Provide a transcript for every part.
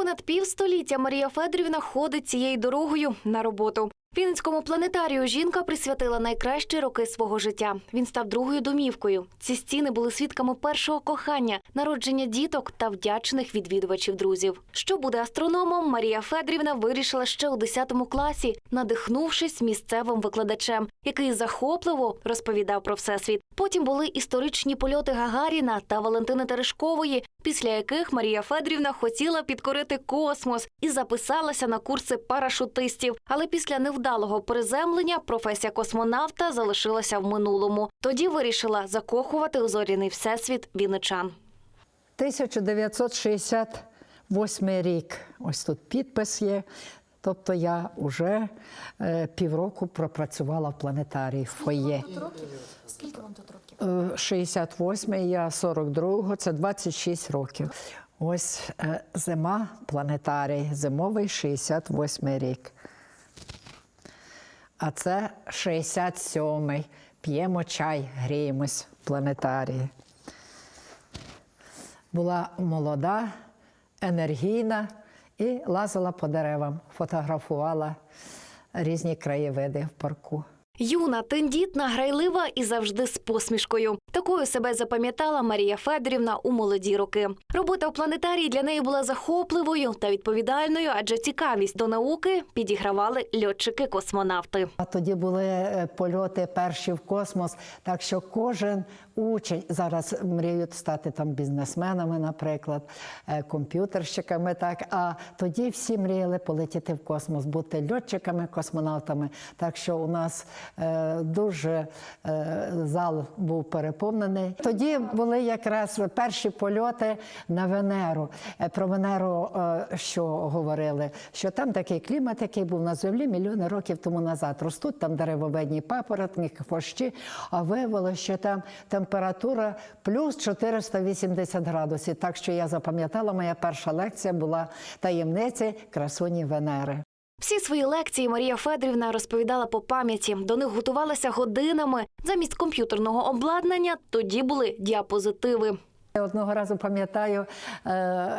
Понад півстоліття Марія Федорівна ходить цією дорогою на роботу. Вінницькому планетарію жінка присвятила найкращі роки свого життя. Він став другою домівкою. Ці стіни були свідками першого кохання, народження діток та вдячних відвідувачів друзів. Що буде астрономом, Марія Федорівна вирішила ще у 10 класі, надихнувшись місцевим викладачем, який захопливо розповідав про всесвіт. Потім були історичні польоти Гагаріна та Валентини Терешкової, після яких Марія Федорівна хотіла підкорити космос і записалася на курси парашутистів. Але після невдалого приземлення професія космонавта залишилася в минулому. Тоді вирішила закохувати у зоряний всесвіт вінничан. 1968 рік. Ось тут підпис є. Тобто я вже е, півроку пропрацювала в планетарії в фоє. Скільки вам тут років? Е, 68 я 42-го, це 26 років. Ось е, зима планетарій, зимовий 68 рік. А це 67-й. П'ємо чай, гріємось в планетарії. Була молода, енергійна і лазила по деревам, фотографувала різні краєвиди в парку. Юна, тендітна, грайлива і завжди з посмішкою. Такою себе запам'ятала Марія Федорівна у молоді роки. Робота в планетарії для неї була захопливою та відповідальною, адже цікавість до науки підігравали льотчики-космонавти. А тоді були е, польоти перші в космос. Так що кожен учень зараз мріють стати там бізнесменами, наприклад, е, комп'ютерщиками. Так а тоді всі мріяли полетіти в космос, бути льотчиками, космонавтами. Так що у нас е, дуже е, зал був переповнений. Тоді були якраз перші польоти на Венеру. Про Венеру, що говорили, що там такий клімат, який був на землі мільйони років тому назад. Ростуть там деревовидні папоротники, хвощі, а виявилося, що там температура плюс 480 градусів. Так що я запам'ятала, моя перша лекція була таємниці красуні Венери. Всі свої лекції Марія Федорівна розповідала по пам'яті. До них готувалася годинами. Замість комп'ютерного обладнання тоді були діапозитиви. Одного разу пам'ятаю, е,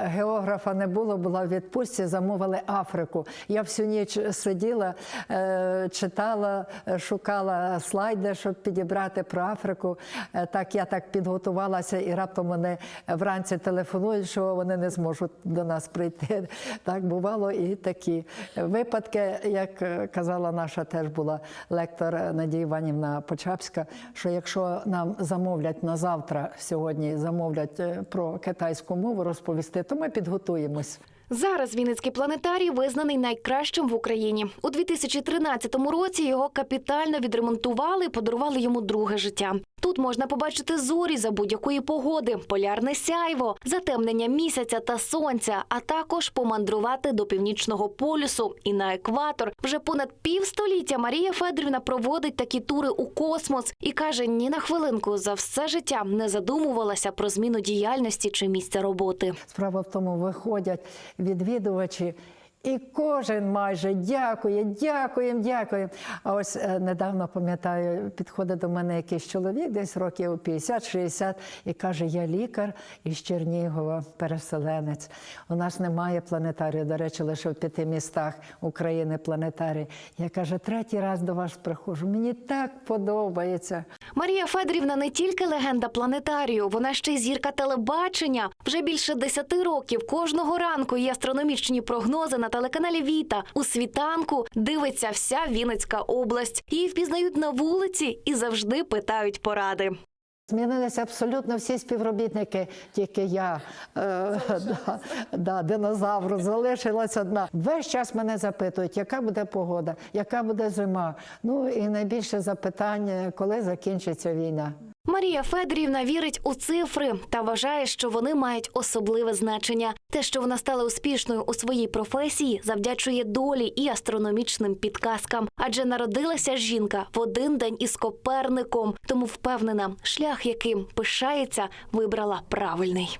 географа не було, була в відпустці, замовили Африку. Я всю ніч сиділа, е, читала, шукала слайди, щоб підібрати про Африку. Е, Так я так підготувалася, і раптом вони вранці телефонують, що вони не зможуть до нас прийти. Так бувало і такі випадки, як казала наша теж була лектор Надія Іванівна Почапська, що якщо нам замовлять на завтра сьогодні, замовлять е, про китайську мову розповісти, то ми підготуємось. Зараз Вінницький планетарій визнаний найкращим в Україні. У 2013 році його капітально відремонтували і подарували йому друге життя. Тут можна побачити зорі за будь-якої погоди, полярне сяйво, затемнення місяця та сонця, а також помандрувати до північного полюсу і на екватор. Вже понад півстоліття Марія Федорівна проводить такі тури у космос і каже: ні на хвилинку за все життя не задумувалася про зміну діяльності чи місця роботи. Справа в тому, виходять відвідувачі. І кожен майже дякує, дякуємо, дякуємо. А ось е, недавно пам'ятаю, підходить до мене якийсь чоловік, десь років 50-60, і каже: Я лікар із Чернігова, переселенець. У нас немає планетарію. До речі, лише в п'яти містах України планетарій. Я каже, третій раз до вас приходжу. Мені так подобається. Марія Федорівна не тільки легенда планетарію, вона ще й зірка телебачення. Вже більше десяти років кожного ранку є астрономічні прогнози на телеканалі Віта. У світанку дивиться вся Вінницька область. Її впізнають на вулиці і завжди питають поради. Змінилися абсолютно всі співробітники, тільки я е, да, да, динозавру залишилась одна. Весь час мене запитують, яка буде погода, яка буде зима. Ну і найбільше запитання, коли закінчиться війна. Марія Федорівна вірить у цифри та вважає, що вони мають особливе значення. Те, що вона стала успішною у своїй професії, завдячує долі і астрономічним підказкам. Адже народилася жінка в один день із Коперником, тому впевнена, шлях, яким пишається, вибрала правильний.